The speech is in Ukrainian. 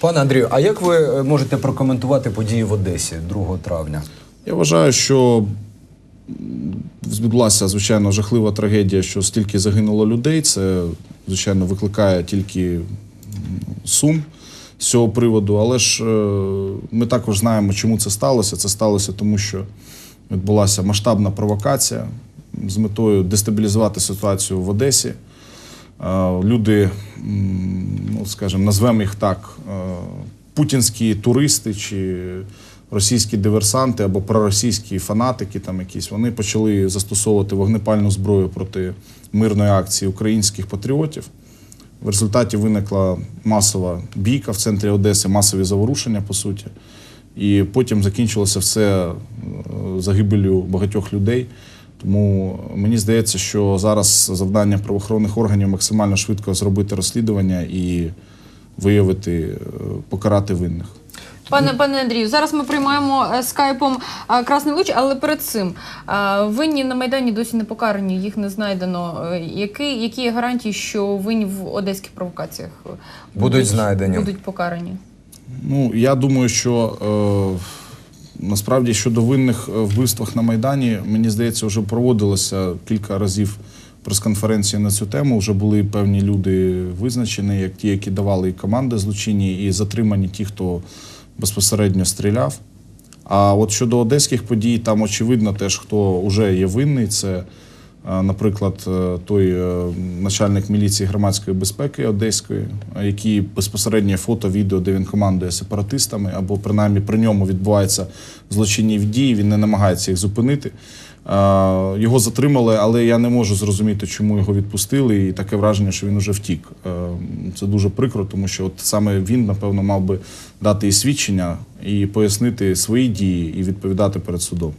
Пане Андрію, а як ви е, можете прокоментувати події в Одесі 2 травня? Я вважаю, що м, відбулася звичайно жахлива трагедія, що стільки загинуло людей. Це звичайно викликає тільки сум з цього приводу. Але ж е, ми також знаємо, чому це сталося. Це сталося тому, що відбулася масштабна провокація з метою дестабілізувати ситуацію в Одесі. Е, Люди, ну скажімо, назвемо їх так, е, путінські туристи чи російські диверсанти або проросійські фанатики, там якісь, вони почали застосовувати вогнепальну зброю проти мирної акції українських патріотів. В результаті виникла масова бійка в центрі Одеси, масові заворушення, по суті. І потім закінчилося все е, загибелью багатьох людей. Тому мені здається, що зараз завдання правоохоронних органів максимально швидко зробити розслідування і виявити, е, покарати винних. Пане пане Андрію, зараз ми приймаємо е, скайпом е, Красний Луч, але перед цим винні на майдані досі не покарані, їх не знайдено. Які, які є гарантії, що винні в одеських провокаціях е, Будуть знайдені. будуть покарані? Ну, я думаю, що е, насправді щодо винних е, вбивствах на Майдані, мені здається, вже проводилося кілька разів прес-конференції на цю тему. Вже були певні люди визначені, як ті, які давали і команди злочинні, і затримані ті, хто безпосередньо стріляв. А от щодо одеських подій, там очевидно теж, хто вже є винний. Це, наприклад, е, той е, начальник міліції громадської безпеки Одеської, який безпосередньо фото, відео, де він командує сепаратистами, або принаймні при ньому відбуваються злочинні дії, він не намагається їх зупинити. Його затримали, але я не можу зрозуміти, чому його відпустили, і таке враження, що він уже втік. Е, Це дуже прикро, тому що от саме він, напевно, мав би дати і свідчення, і пояснити свої дії, і відповідати перед судом.